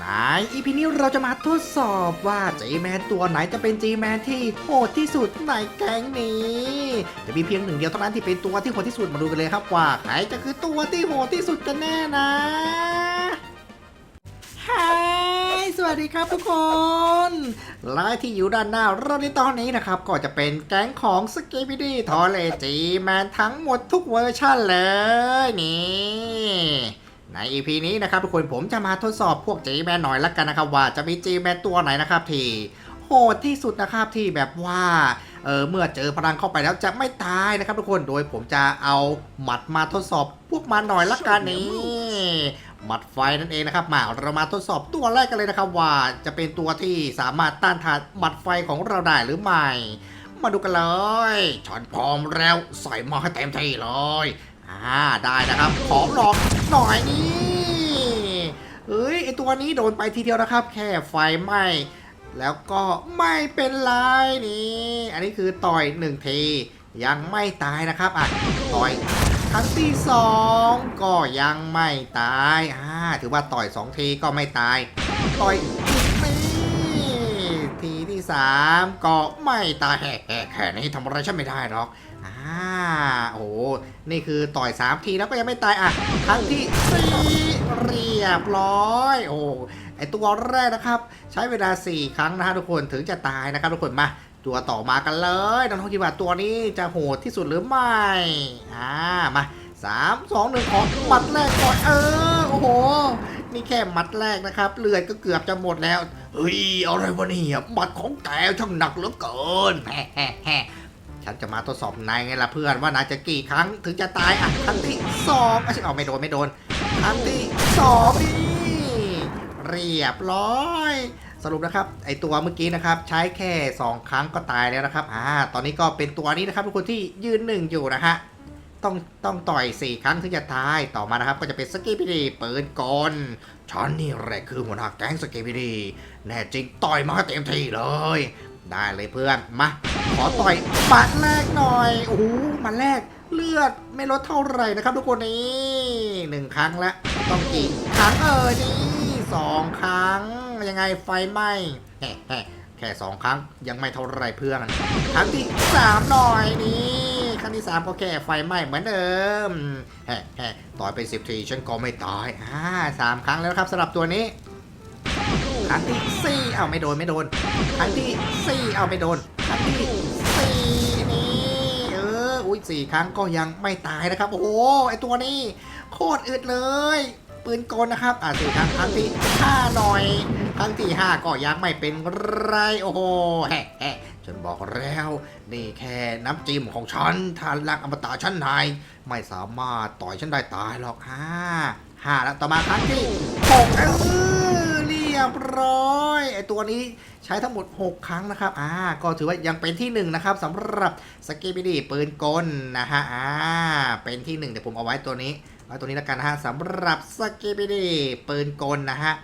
ในอีพีนี้เราจะมาทดสอบว่าจีแมนตัวไหนจะเป็นจีแมนที่โหดที่สุดในแก๊งนี้จะมีเพียงหนึ่งเดียวเท่านั้นที่เป็นตัวที่โหดที่สุดมาดูกันเลยครับว่าใครจะคือตัวที่โหดที่สุดกันแน่นะฮายสวัสดีครับทุกคนไลน์ที่อยู่ด้านหน้าเราในตอนนี้นะครับ ก็จะเป็นแก๊งของสกีบิดี้ทอเลจีแมนทั้งหมดทุกเวอร์ชันเลยนี่ ใน EP นี้นะครับทุกคนผมจะมาทดสอบพวกจีแมนหน่อยละกันนะครับว่าจะมีจีแมนตัวไหนนะครับที่โหดที่สุดนะครับที่แบบว่าเออเมื่อเจอพลังเข้าไปแล้วจะไม่ตายนะครับทุกคนโดยผมจะเอาหมัดมาทดสอบพวกมันหน่อยละกันนี่หมัดไฟนั่นเองนะครับมาเรามาทดสอบตัวแรกกันเลยนะครับว่าจะเป็นตัวที่สามารถต้านทานหมัดไฟของเราได้หรือไม่ มาดูกันเลยฉันพร้อมแล้วใส่มาให้เต็มที่เลย อ่าได้นะครับ ขอหลองหน่อยนี่เอ้ยไอตัวนี้โดนไปทีเดียวนะครับ แค่ไฟไหม้แล้วก็ไม่เป็นไรนี่อันนี้คือต่อยหนึ่งทียังไม่ตายนะครับอะต่อยครั้งที่สองก็ยังไม่ตายอ่าถือว่าต่อยสองทีก็ไม่ตาย ต่อยทีที่สามก็ไม่ตายแฮ่แค่นี้ทำอะไรฉันไม่ได้หรอก โอ้โห นี่คือต่อย 3 ทีแล้วก็ยังไม่ตายอะ ครั้งที่สี่เรียบร้อย โอ้ไอตัวแรกนะครับ ใช้เวลา 4 ครั้งนะฮะทุกคนถึงจะตายนะครับทุกคนมาตัวต่อมากันเลยน้องๆคิดว่าตัวนี้จะโหดที่สุดหรือไม่ อ่า มาสามสองหนึ่งขอหมัดแรกก่อนเออโอ้โห นี่แค่หมัดแรกนะครับ เลือดก็เกือบจะหมดแล้ว เฮ้ย อะไรวะเนี่ยหมัดของแกช่างหนักเหลือเกินแฮ่แฮ่แฮ่ ฉันจะมาทดสอบนายไงล่ะเพื่อนว่านายจะกี่ครั้งถึงจะตายอะครั้งที่สองอะฉันเอาไม่โดนไม่โดนครั้งที่สองนี่เรียบร้อยสรุปนะครับไอตัวเมื่อกี้นะครับใช้แค่ 2 ครั้งก็ตายแล้วนะครับอ่าตอนนี้ก็เป็นตัวนี้นะครับทุกคนที่ยืนหนึ่งอยู่นะฮะต้องต้องต่อย 4 ครั้งถึงจะตายต่อมานะครับ ก็จะเป็นสกีพีดีปืนกลฉันนี่แหละคือหัวหน้าแก๊งสกีพีดีแน่จริงต่อยมาเต็มที่เลย ได้เลยเพื่อนมา ขอต่อยหมัดแรกหน่อยโอ้โหมัดแรกเลือดไม่ลดเท่าไหร่นะครับ ทุกคนนี่หนึ่งครั้งละต้องกี่ครั้งเออนี่สองครั้ง ยังไงไฟไหม้แฮะแฮแค่สองครั้งยังไม่เท่าไหร่เพื่อนครั้งที่สามหน่อยนี่ครั้งที่สามก็แค่ไฟไหม้เหมือนเดิมแฮะแฮต่อยไปสิบทีฉันก็ไม่ตายอ่าสามครั้งแล้วครับสำหรับตัวนี้ รั้งที่สี่เอาไม่โดนไม่โดนครั้งที่สี่เอาไม่โดนครั้งที่สี่นี่เอออุ้ยสี่ครั้งก็ยังไม่ตายนะครับ โอ้โหไอตัวนี้โคตรอึดเลยปืนกลนะครับอ่าสี่ครั้งครั้งที่ห้าหน่อยครั้งที่ห้าก็ยังไม่เป็นไรโอ้โหแฮะแฮะฉันบอกแล้ว นี่แค่น้ำจิ้มของฉันทานลักอมตะชั้นในไม่สามารถต่อยฉันได้ตายหรอกฮ่าห้าแล้วต่อมาครั้งที่หกเออ รียบร้อยไอตัวนี้ใช้ทั้งหมด 6 ครั้งนะครับ อ่า ก็ถือว่ายังเป็นที่หนึ่งนะครับสำหรับสกีบิดีปืนกลนะฮะ อ่า เป็นที่หนึ่งเดี๋ยวผมเอาไว้ตัวนี้ไว้ตัวนี้แล้วกันนะฮะสำหรับสกีบิดีปืนกลนะฮะ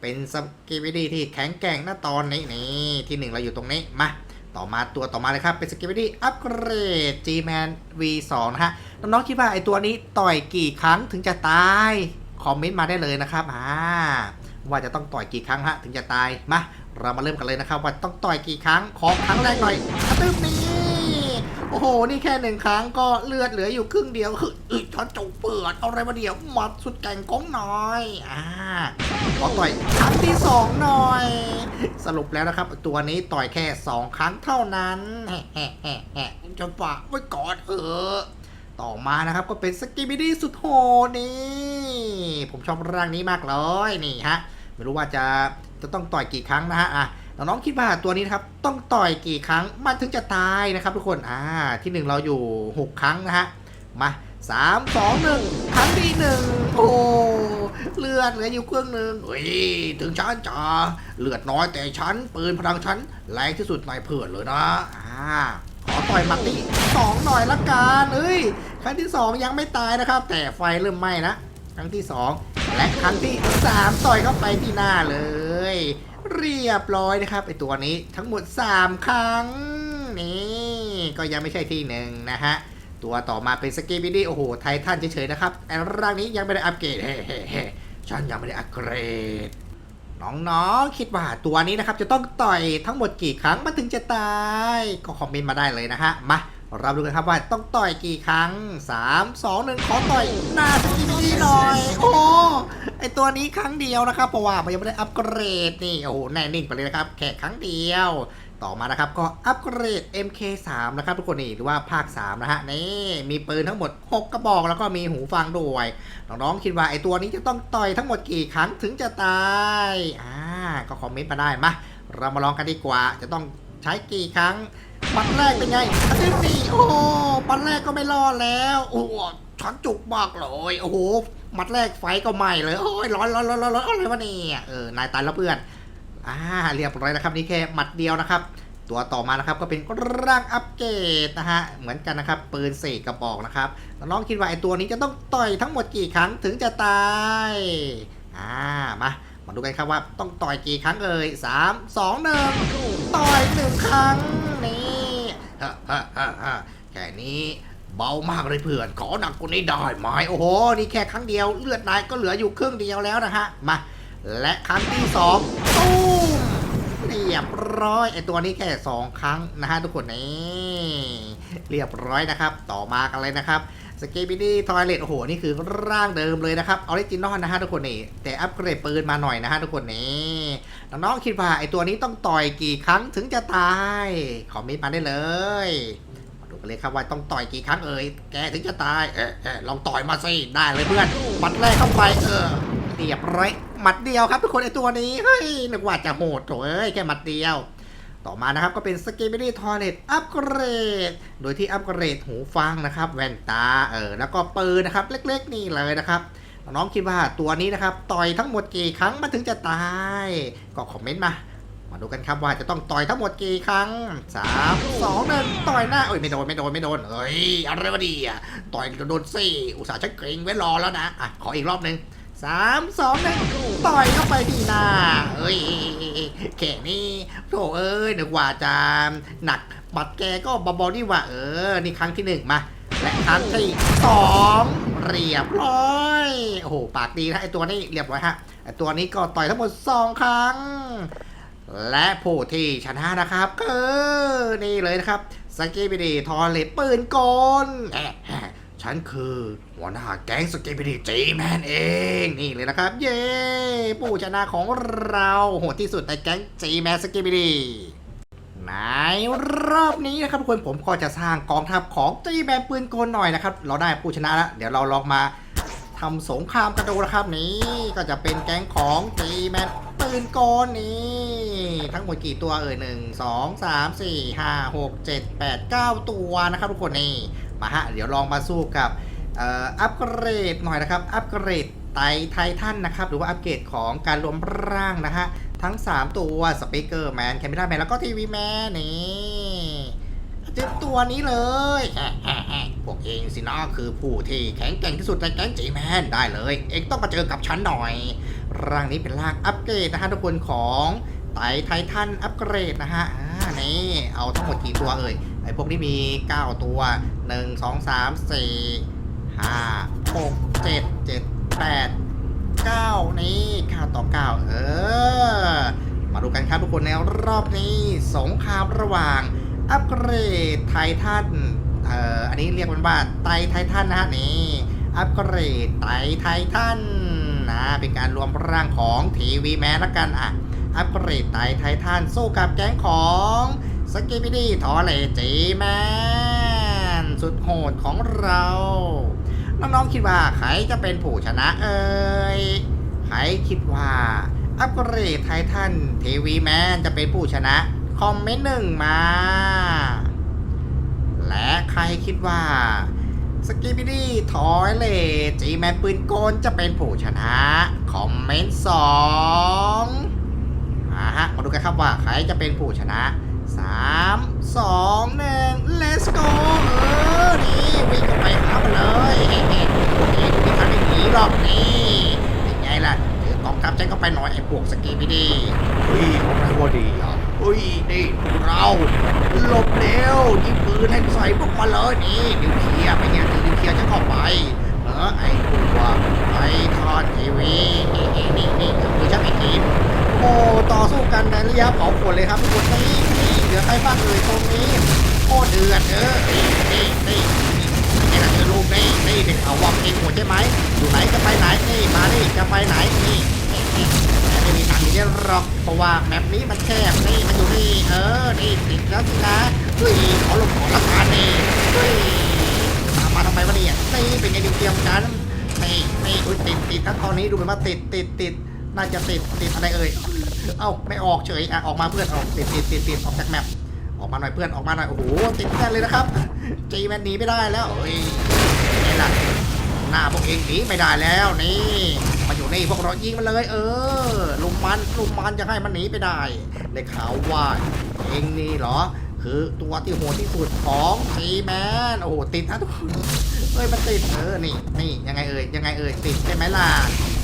เป็นสกีวิดีที่แข็งแกร่งนะตอนนี้นี่ที่หนึ่งเราอยู่ตรงนี้ มา ต่อมาตัวต่อมาเลยครับ เป็นสกิวิดีอัปเกรด G-Man V2 นะฮะ น้องๆคิดว่าไอตัวนี้ต่อยกี่ครั้งถึงจะตาย คอมเมนต์มาได้เลยนะครับ อ่า ว่าจะต้องต่อยกี่ครั้งฮะถึงจะตายมาเรามาเริ่มกันเลยนะครับ ว่าต้องต่อยกี่ครั้งขอครั้งแรกหน่อยกระตึ๊บนี่โอ้โห นี่แค่หนึ่งครั้งก็เลือดเหลืออยู่ครึ่งเดียวคืออึดฉันจงเปิดเอาอะไรมาเดียวหมัดสุดแก่งของหน่อยอ่าขอต่อยครั้งที่สองหน่อย สรุปแล้วนะครับ ตัวนี้ต่อยแค่สองครั้งเท่านั้นแฮะแฮะแฮะแฮะจะฝากไว้ก่อนเออต่อมานะครับก็เป็นสกิบิดี้สุดโหดนี่ ผมชอบร่างนี้มากเลยนี่ฮะ ไม่รู้ว่าจะจะต้องต่อยกี่ครั้งนะฮะอะน้องๆคิดว่าตัวนี้นะครับต้องต่อยกี่ครั้งมันถึงจะตายนะครับ ทุกคนอ่าที่หนึ่งเราอยู่ 6 ครั้งนะฮะมาสามสองหนึ่งครั้งที่หนึ่งโอ้เลือดเหลืออยู่เครื่องหนึ่งเฮ้ยถึงฉันจะเลือดน้อยแต่ฉันปืนพลังฉันแรงที่สุดในเพื่อนเลยนะอ่าขอต่อยมัดที่สองหน่อยละกันเอ้ยครั้งที่สองยังไม่ตายนะครับ แต่ไฟเริ่มไหม้นะครั้งที่สอง และครั้งที่สามต่อยเข้าไปที่หน้าเลย เรียบร้อยนะครับไอตัวนี้ทั้งหมด 3 ครั้ง นี่ก็ยังไม่ใช่ที่หนึ่งนะฮะ ตัวต่อมาเป็นสกีบิดี้โอ้โห ไททันเฉยๆนะครับไอร่างนี้ยังไม่ได้อัปเกรดเฮ้เฮ้เฮ้ฉันยังไม่ได้อัปเกรดน้องๆ คิดว่าตัวนี้นะครับ จะต้องต่อยทั้งหมดกี่ครั้งมันถึงจะตาย ก็คอมเมนต์มาได้เลยนะฮะ มา เราดูกันครับว่าต้องต่อยกี่ครั้ง 3 2 1 ขอต่อยหน้าสกินนี่หน่อย โอ้ไอตัวนี้ครั้งเดียวนะครับ เพราะว่ามันยังไม่ได้อัปเกรดนี่ โอ้โหแน่นิ่งไปเลยนะครับ แค่ครั้งเดียว ต่อมานะครับ ก็อัปเกรด MK3 นะครับทุกคนนี่หรือว่าภาค 3 นะฮะ นี่ มีปืนทั้งหมด 6 กระบอกแล้วก็มีหูฟังด้วยน้องๆคิดว่าไอตัวนี้จะต้องต่อยทั้งหมดกี่ครั้งถึงจะตายอ่าก็คอมเมนต์มาได้มาเรามาลองกันดีกว่าจะต้องใช้กี่ครั้ง ปันแรกเป็นไงอันที่สี่โอ้โหปันแรกก็ไม่รอดแล้ว โอ้โหฉันจุกมากเลยโอ้โหมัดแรกไฟก็ไหม้เลยโอ้ยร้อนร้อนร้อนร้อนร้อนอะไรวะเนี่ยเออนายตายแล้วเพื่อนอ่าเรียบร้อยนะครับนี่แค่หมัดเดียวนะครับ ตัวต่อมานะครับก็เป็นร่างอัปเกรดนะฮะเหมือนกันนะครับปืนสี่กระบอกนะครับน้องคิดว่าไอตัวนี้จะต้องต่อยทั้งหมดกี่ครั้งถึงจะตายอ่ามามาดูกันครับว่าต้องต่อยกี่ครั้งเอ่ยสามสองหนึ่งต่อยหนึ่งครั้งนี่ ฮะฮะฮะฮะแค่นี้เบามากเลยเพื่อน ขอหนักกว่านี้ได้ไหมโอ้โห นี่แค่ครั้งเดียวเลือดนายก็เหลืออยู่ครึ่งเดียวแล้วนะฮะ มา และครั้งที่สองตู้มเรียบร้อยไอตัวนี้แค่สองครั้งนะฮะทุกคนนี่เรียบร้อยนะครับ ต่อมากันเลยนะครับ สเกบิดี้ทอยเลตโอ้โห นี่คือร่างเดิมเลยนะครับออริจินอลนะฮะทุกคนนี่ แต่อัปเกรดปืนมาหน่อยนะฮะทุกคนนี่ น้องๆคิดว่าไอตัวนี้ต้องต่อยกี่ครั้งถึงจะตาย คอมเมนต์มาได้เลยมาดูกันเลยครับว่าต้องต่อยกี่ครั้งเอ่ยแกถึงจะตายเอ๊ะเอ๊ะลองต่อยมาสิได้เลยเพื่อนหมัดแรกเข้าไปเออเรียบร้อยหมัดเดียวครับทุกคนไอตัวนี้เฮ้ยนึกว่าจะโหดโถเอ้ยแค่หมัดเดียว ต่อมานะครับก็เป็นสกิ b ิ d ี t ทอ l e t อัปเกรดโดยที่อัปเกรดหูฟังนะครับ แว่นตาเออแล้วก็ปืนนะครับ เล็กๆนี่เลยนะครับน้องคิดว่าตัวนี้นะครับ ต่อยทั้งหมดกี่ครั้งมันถึงจะตาย ก็คอมเมนต์มามาดูกันครับว่าจะต้องต่อยทั้งหมดกี่ครั้งสามสองหนึ่งต่อยหน้าเอ้ยไม่โดนไม่โดนไม่โดนเอ้ยอะไรวะดีอะต่อยโดนสี่อุตส่าห์ฉันเกรงไว้รอแล้วนะอะขออีกรอบหนึ่งสามสองหนึ่งต่อยเข้าไปที่หน้าเอ้ย แค่นี้โถเอ้ยนึกว่าจะหนัก บัตรแกก็เบาๆนี่ว่าเออ นี่ครั้งที่หนึ่งมา และครั้งที่สองเรียบร้อย โอ้โห ปากดีนะไอตัวนี้เรียบร้อยฮะไอตัวนี้ก็ต่อยทั้งหมดสองครั้ง และผู้ที่ชนะนะครับคือนี่เลยนะครับสกีบิดีทอเลตปืนกลอะแอะ ฉันคือหัวหน้าแก๊งสกีบิดีจีแมนเองนี่เลยนะครับ เย้ผู้ชนะของเราโหดที่สุดในแก๊งจีแมนสกีบิดีในรอบนี้นะครับทุกคนผมก็จะสร้างกองทัพของจีแมนปืนกลหน่อยนะครับ เราได้ผู้ชนะแล้ว เดี๋ยวเราลองมาทำสงครามกันดูนะครับนี่ก็จะเป็นแก๊งของตีแมนปืนกลนี่ทั้งหมดกี่ตัวเอ่ยหนึ่งสองสามสี่ห้าหกเจ็ดแปดเก้าตัวนะครับทุกคนนี่ มาฮะ เดี๋ยวลองมาสู้กับอัปเกรดหน่อยนะครับ อัปเกรดไตไททันนะครับ หรือว่าอัปเกรดของการรวมร่างนะฮะ ทั้ง 3 ตัวสปีกเกอร์แมนแคม e ราแมนแล้วก็ทีวีแมนนี่เจ้าตัวนี้เลยพวกเองสินะคือผู้ที่แข็งแกร่งที่สุดในแก๊งจีแมนได้เลย เองต้องมาเจอกับฉันหน่อย ร่างนี้เป็นร่างอัปเกรดนะฮะทุกคนของไตไททันอัปเกรดนะฮะนี่เอาทั้งหมดกี่ตัวเอ่ย ไอ้พวกนี้มี 9 ตัว 1 2 3 4 5 6 7 7 8 9 นี่9ต่อ 9 เออ มาดูกันครับทุกคนในรอบนี้สงครามระหว่างอัปเกรดไททันเอ่ออันนี้เรียกมันว่าไตไททันนะฮะนี่อัปเกรดไตไททันนะเป็นการรวมร่างของทีวีแมนละกันอะอัปเกรดไตไททันสู้กับแก๊งของ สกิป i ดี้ทอเลจีแมนสุดโหดของเรา น้องๆคิดว่าใครจะเป็นผู้ชนะเอ่ยใครคิดว่า อัปเกรดไททันทีวีแมนจะเป็นผู้ชนะ คอมเมนต์หนึ่งมา และใครคิดว่าสกิบิดี้ทอยเลจีแมนปืนโกนจะเป็นผู้ชนะ คอมเมนต์สองอ่าฮะมาดูกันครับว่าใครจะเป็นผู้ชนะ 3 2 1 let's go เออ นี่วิ่งกันไปหามันเลยเฮ้ๆนี่ไม่ทันได้หนีหรอกนี่เป็นไงล่ะเดี๋ยวกองทัพฉันก็ไปหน่อยไอ้พวกสกีบิดี้เฮ้ยของนายว่าดีอะเฮ้ยนี่พวกเราหลบเร็วยิงปืนให้ใส่พวกมาเลยนี่นิวเคลียร์ไปเนี่ยถือนิวเคลียร์จะเข้าไป เออไอ้ตัวไอ้ทอดทีวีนี่นี่นี่นี่คือฉันไอ้ทีมพวก กันในระยะเผาขนเลยครับทุกคนนี่นี่เหลือใครบ้างเอ่ยตรงนี้โอ้ เดือดเออนี่นี่นี่นี่นี่นะเธอลูกนี่นี่เด็กเขาวอมเองหัวใช่ไหมอยู่ไหนจะไปไหนนี่มานี่จะไปไหนนี่นี่ไม่มีทางนี้หรอกเพราะว่าแมปนี้มันแคบนี่มันอยู่นี่เออนี่ติดแล้วสินะเฮ้ยขอลงขอละกันนี่เฮ้ยตามาทำไมวะเนี่ยนี่เป็นไงเตรียมกันนี่นี่อุ้ยติดติดทั้งตอนนี้ดูเหมือนว่าติดติดติดน่าจะติดติดอะไรเอ่ยเอ้าไม่ออกเฉยอะออกมาเพื่อนออกติดติดติดติดออกจากแมป ออกมาหน่อยเพื่อนออกมาหน่อยโอ้โหติดแน่นเลยนะครับจีแมนหนีไม่ได้แล้วเฮ้ยนี่ล่ะหน้าพวกเองหนีไม่ได้แล้วนี่มาอยู่นี่พวกเรายิงมันเลย เออลุมมันลุมมันจะให้มันหนีไปได้ได้ข่าวว่าเองนี่เหรอ คือตัวที่โหดที่สุดของจีแมนโอ้โหติดนะทุกคนเอ้ยมันติดเออนี่นี่ยังไงเอ่ยยังไงเอ่ยติดใช่ไหมล่ะ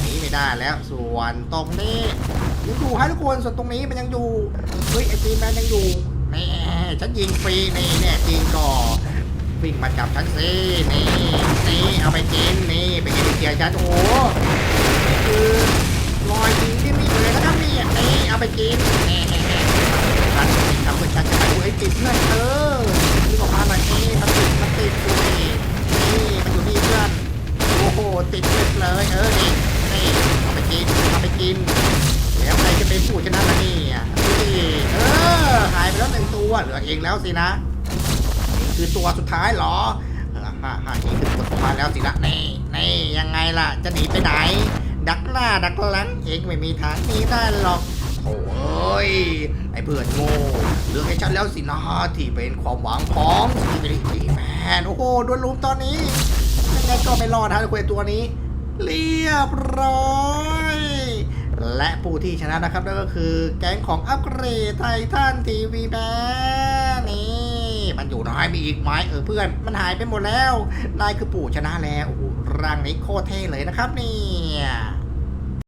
หนีไม่ได้แล้วส่วนตรงนี้ยังอยู่ให้ทุกคนส่วนตรงนี้มันยังอยู่เฮ้ยไอจีแมนยังอยู่ แน่ฉันยิงฟรีนี่เนี่ยจริงก็วิ่งมาจับฉันสินี่นี่เอาไปกินนี่เป็นเกียร์ฉันโอ้คือรอยยิงที่นี่เลยนะครับนี่นี่เอาไปกินนี่นี่นี่ฉันทำเพื่อฉันจะไปดูไอ้ติดเพื่อนเออนึกออกมาหน่อยนี่มันติดมันติดกูนี่นี่มันอยู่นี่เพื่อนโอ้โหติดเลือดเลยเออนี่นี่เอาไปกินเอาไปกินแล้วใครจะเป็นผู้ชนะล่ะนี่อะนี่เออ หายไปแล้วหนึ่งตัวเหลือเองแล้วสินะนี่คือตัวสุดท้ายเหรอฮ่าฮ่านี่คือตัวสุดท้ายแล้วสินะนี่นี่ยังไงล่ะ จะหนีไปไหน ดักหน้าดักหลังเองไม่มีทางหนีได้หรอกโถ่เอ้ยไอ้เพื่อนโง่เลือกให้ฉันแล้วสินะที่เป็นความหวังของสกิบิลิตี้แมนโอ้โหโดนลุมตอนนี้ยังไงก็ไม่รอดฮะคุยตัวนี้ เรียบร้อย และผู้ที่ชนะนะครับนั่นก็คือแก๊งของอัปเกรดไททันทีวีแบนนี่มันอยู่น้อยมีอีกไหมเออเพื่อน มันหายไปหมดแล้วนายคือปู่ชนะแล้วโอ้โหร่างนี้โคตรเท่เลยนะครับเนี่ย